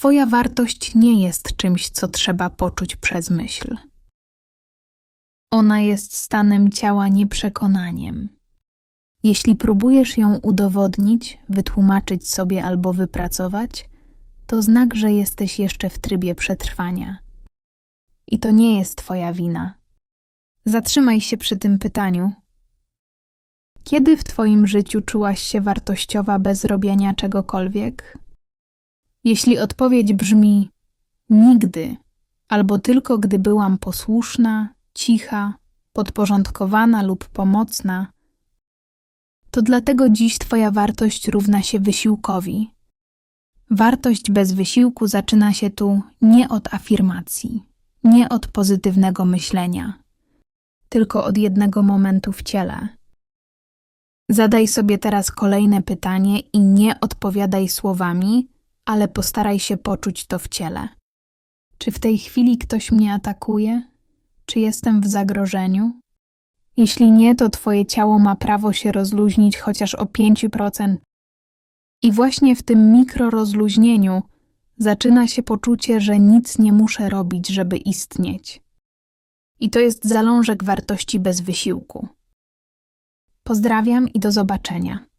Twoja wartość nie jest czymś, co trzeba poczuć przez myśl. Ona jest stanem ciała nieprzekonaniem. Jeśli próbujesz ją udowodnić, wytłumaczyć sobie albo wypracować, to znak, że jesteś jeszcze w trybie przetrwania. I to nie jest Twoja wina. Zatrzymaj się przy tym pytaniu. Kiedy w Twoim życiu czułaś się wartościowa bez robienia czegokolwiek? Jeśli odpowiedź brzmi nigdy, albo tylko gdy byłam posłuszna, cicha, podporządkowana lub pomocna, to dlatego dziś Twoja wartość równa się wysiłkowi. Wartość bez wysiłku zaczyna się tu nie od afirmacji, nie od pozytywnego myślenia, tylko od jednego momentu w ciele. Zadaj sobie teraz kolejne pytanie i nie odpowiadaj słowami, ale postaraj się poczuć to w ciele. Czy w tej chwili ktoś mnie atakuje? Czy jestem w zagrożeniu? Jeśli nie, to Twoje ciało ma prawo się rozluźnić chociaż o 5%. I właśnie w tym mikrorozluźnieniu zaczyna się poczucie, że nic nie muszę robić, żeby istnieć. I to jest zalążek wartości bez wysiłku. Pozdrawiam i do zobaczenia.